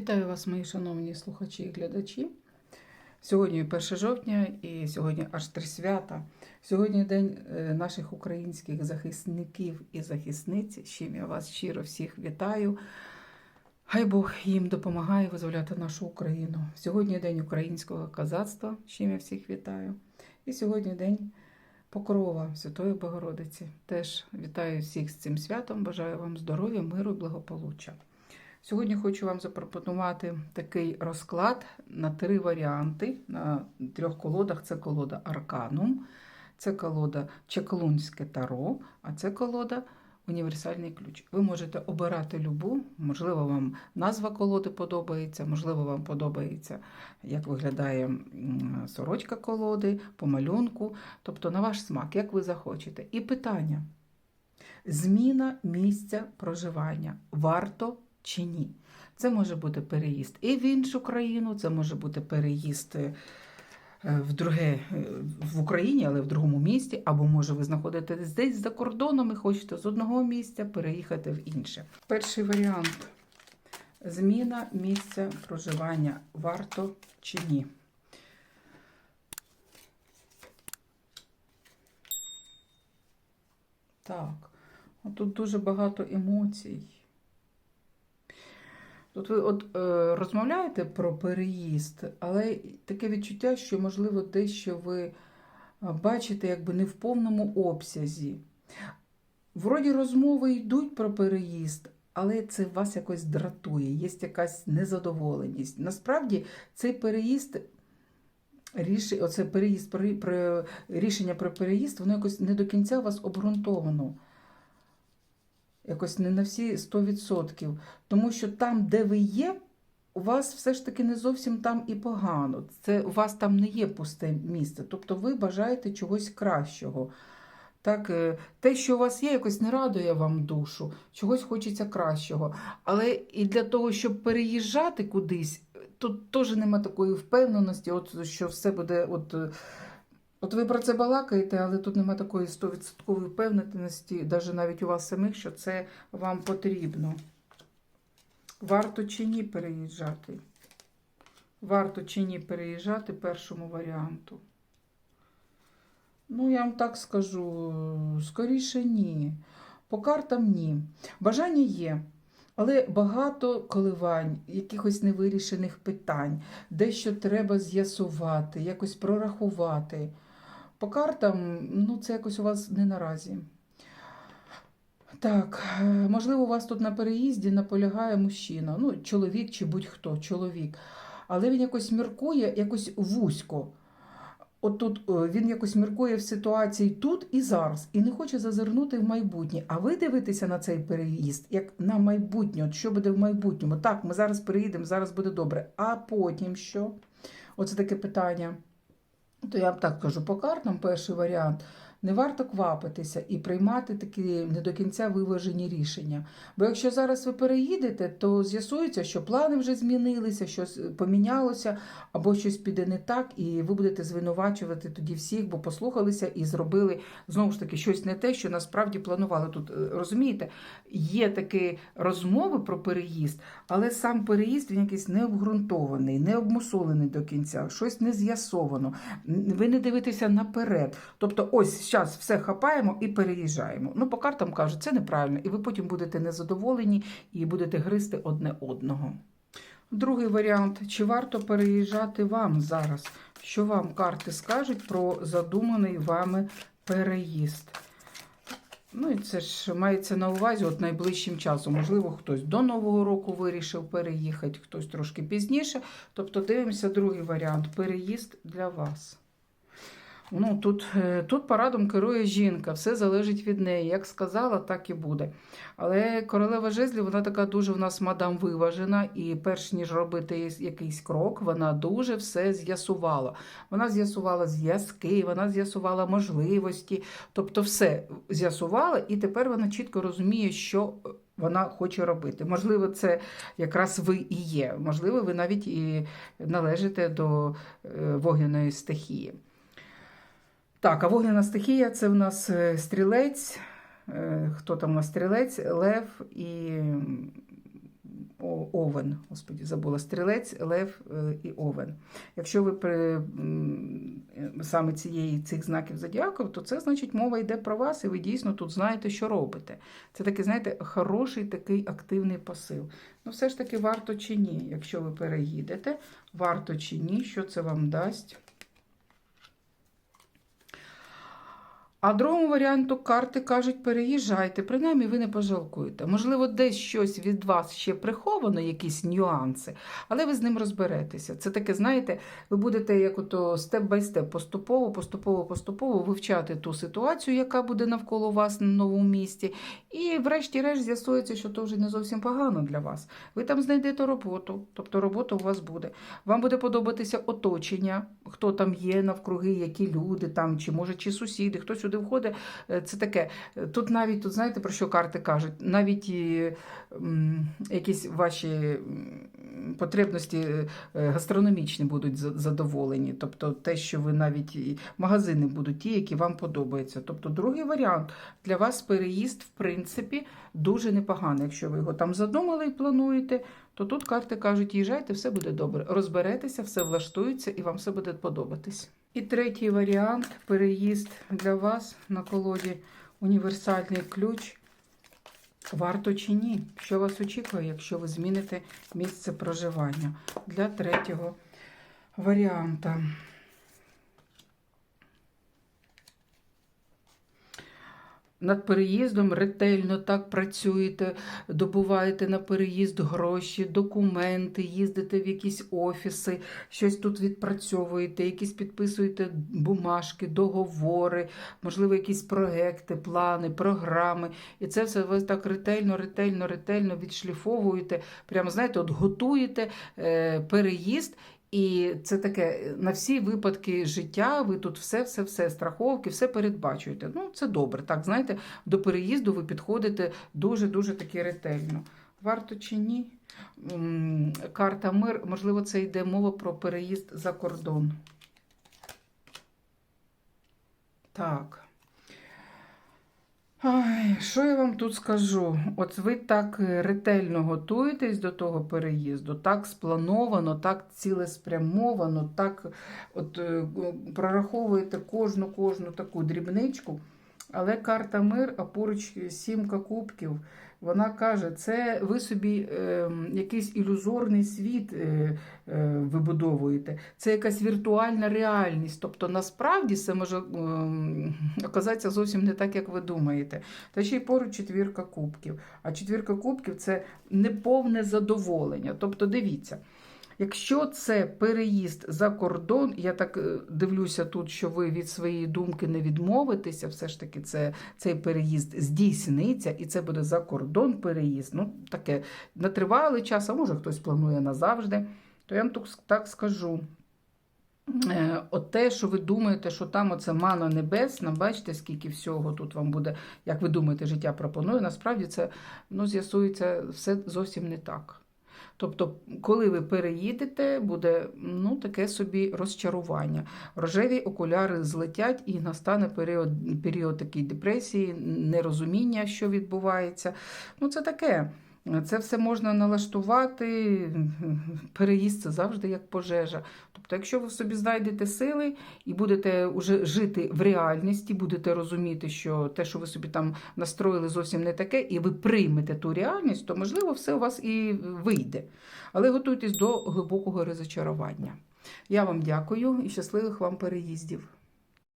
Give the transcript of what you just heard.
Вітаю вас, мої шановні слухачі і глядачі. Сьогодні 1 жовтня і сьогодні аж три свята. Сьогодні день е, наших українських захисників і захисниць. з чим я вас щиро всіх вітаю. Хай Бог їм допомагає визволяти нашу Україну. Сьогодні день українського казацтва, з чим я всіх вітаю. І сьогодні день Покрова Святої Богородиці. Теж вітаю всіх з цим святом. Бажаю вам здоров'я, миру і благополуччя. Сьогодні хочу вам запропонувати такий розклад на три варіанти. На трьох колодах це колода Арканум, це колода Чаклунське Таро, а це колода Універсальний ключ. Ви можете обирати любу, можливо, вам назва колоди подобається, можливо, вам подобається, як виглядає сорочка колоди, по малюнку, тобто на ваш смак, як ви захочете. І питання: зміна місця проживання варто чи ні? Це може бути переїзд і в іншу країну, це може бути переїзд е, в друге е, в Україні, але в другому місті, або може ви знаходитесь десь за кордоном і хочете з одного місця переїхати в інше. Перший варіант зміна місця проживання варто чи ні. Так, тут дуже багато емоцій. Тут ви от е, розмовляєте про переїзд, але таке відчуття, що, можливо, дещо ви е, бачите якби не в повному обсязі. Вроді розмови йдуть про переїзд, але це вас якось дратує, є якась незадоволеність. Насправді цей переїзд, ріш... оце переїзд, рішення про переїзд, воно якось не до кінця вас обґрунтовано. Якось не на всі 100%. Тому що там, де ви є, у вас все ж таки не зовсім там і погано. Це у вас там не є пусте місце. Тобто ви бажаєте чогось кращого. Так, е, Те, що у вас є, якось не радує вам душу, чогось хочеться кращого. Але і для того, щоб переїжджати кудись, тут теж нема такої впевненості, от, що все буде. От, От ви про це балакаєте, але тут нема такої 100% впевненості, навіть у вас самих, що це вам потрібно. Варто чи ні переїжджати? Варто чи ні переїжджати першому варіанту? Ну, я вам так скажу, скоріше ні. По картам ні. Бажання є. Але багато коливань, якихось невирішених питань, дещо треба з'ясувати, якось прорахувати. По картам, ну, це якось у вас не наразі. Так, е, можливо, у вас тут на переїзді наполягає мужчина, ну, чоловік чи будь-хто, чоловік. Але він якось міркує, якось вузько. От тут е, він якось міркує в ситуації тут і зараз, і не хоче зазирнути в майбутнє. А ви дивитеся на цей переїзд як на майбутнє, от що буде в майбутньому? Так, ми зараз переїдемо, зараз буде добре. А потім що? Оце таке питання. То я б так кажу, по картам перший варіант. Не варто квапитися і приймати такі не до кінця виважені рішення. Бо якщо зараз ви переїдете, то з'ясується, що плани вже змінилися, щось помінялося, або щось піде не так, і ви будете звинувачувати тоді всіх, бо послухалися і зробили знову ж таки щось не те, що насправді планували. Тут е, розумієте, є такі розмови про переїзд, але сам переїзд він якийсь необґрунтований, не обмусолений до кінця, щось не з'ясовано. Ви не дивитеся наперед. Тобто, ось зараз все хапаємо і переїжджаємо. Ну, по картам кажуть, це неправильно, і ви потім будете незадоволені і будете гризти одне одного. Другий варіант: чи варто переїжджати вам зараз? Що вам карти скажуть про задуманий вами переїзд? Ну і це ж мається на увазі от найближчим часом. Можливо, хтось до Нового року вирішив переїхати, хтось трошки пізніше. Тобто дивимося другий варіант переїзд для вас. Ну, Тут е, тут парадом керує жінка, все залежить від неї. Як сказала, так і буде. Але королева жезлів, вона така дуже в нас мадам виважена, і перш ніж робити якийсь крок, вона дуже все з'ясувала. Вона з'ясувала зв'язки, вона з'ясувала можливості, тобто все з'ясувала, і тепер вона чітко розуміє, що. Вона хоче робити. Можливо, це якраз ви і є. Можливо, ви навіть і належите до е, вогняної стихії. Так, а вогняна стихія це в нас е, стрілець. Е, хто там у нас стрілець, лев і О, Овен, господі, забула, стрілець, лев е, і овен. Якщо ви при саме цієї цих знаків зодіаку, то це значить мова йде про вас, і ви дійсно тут знаєте, що робите. Це такий, знаєте, хороший такий активний посил. Ну, все ж таки, варто чи ні, якщо ви переїдете, варто чи ні, що це вам дасть. А другому варіанту карти кажуть, переїжджайте, принаймні ви не пожалкуєте. Можливо, десь щось від вас ще приховано, якісь нюанси, але ви з ним розберетеся. Це таке, знаєте, ви будете як ото степ-бай-степ, поступово, поступово, поступово вивчати ту ситуацію, яка буде навколо вас на новому місці. І врешті-решт з'ясується, що то вже не зовсім погано для вас. Ви там знайдете роботу, тобто робота у вас буде. Вам буде подобатися оточення, хто там є навкруги, які люди там, чи може, чи сусіди, хто сюди входить. Е, Це таке. Е, Тут навіть тут знаєте про що карти кажуть? Навіть і, м, якісь ваші потребності е, гастрономічні будуть задоволені. Тобто те, що ви навіть магазини будуть ті, які вам подобаються. Тобто, другий варіант для вас переїзд, в принципі, дуже непоганий. Якщо ви його там задумали і плануєте, то тут карти кажуть, їжджайте, все буде добре. Розберетеся, все влаштується і вам все буде подобатись. І третій варіант переїзд для вас на колоді універсальний ключ. Варто чи ні? Що вас очікує, якщо ви зміните місце проживання для третього варіанта? Над переїздом ретельно так працюєте, добуваєте на переїзд гроші, документи, їздите в якісь офіси, щось тут відпрацьовуєте, якісь підписуєте бумажки, договори, можливо, якісь проекти, плани, програми. І це все ви так ретельно, ретельно, ретельно відшліфовуєте. Прямо знаєте, от готуєте е, переїзд. І це таке на всі випадки життя. Ви тут все, все, все, страховки, все передбачуєте. Ну, це добре. Так, знаєте, до переїзду ви підходите дуже-дуже таки ретельно. Варто чи ні? Карта мир, можливо, це йде мова про переїзд за кордон. Так. Ай, що я вам тут скажу? От ви так е, ретельно готуєтесь до того переїзду, так сплановано, так цілеспрямовано, так от е, прораховуєте кожну кожну таку дрібничку. Але карта мир, а поруч сімка кубків, вона каже, це ви собі е, якийсь ілюзорний світ е, е, вибудовуєте. Це якась віртуальна реальність. Тобто насправді це може е, оказатися зовсім не так, як ви думаєте. Та ще й поруч четвірка кубків. А четвірка кубків це неповне задоволення. Тобто, дивіться. Якщо це переїзд за кордон, я так е, дивлюся тут, що ви від своєї думки не відмовитеся, все ж таки це, цей переїзд здійсниться, і це буде за кордон переїзд. Ну, таке на тривалий час, а може хтось планує назавжди, то я вам так, скажу. Е, От те, що ви думаєте, що там оце мана небесна, бачите, скільки всього тут вам буде, як ви думаєте, життя пропонує, насправді це ну, з'ясується все зовсім не так. Тобто, коли ви переїдете, буде ну, таке собі розчарування. Рожеві окуляри злетять і настане період, період такої депресії, нерозуміння, що відбувається. Ну, це таке. Це все можна налаштувати. Переїзд це завжди як пожежа. Тобто, якщо ви собі знайдете сили і будете вже жити в реальності, будете розуміти, що те, що ви собі там настроїли, зовсім не таке, і ви приймете ту реальність, то можливо все у вас і вийде. Але готуйтесь до глибокого розочарування. Я вам дякую і щасливих вам переїздів.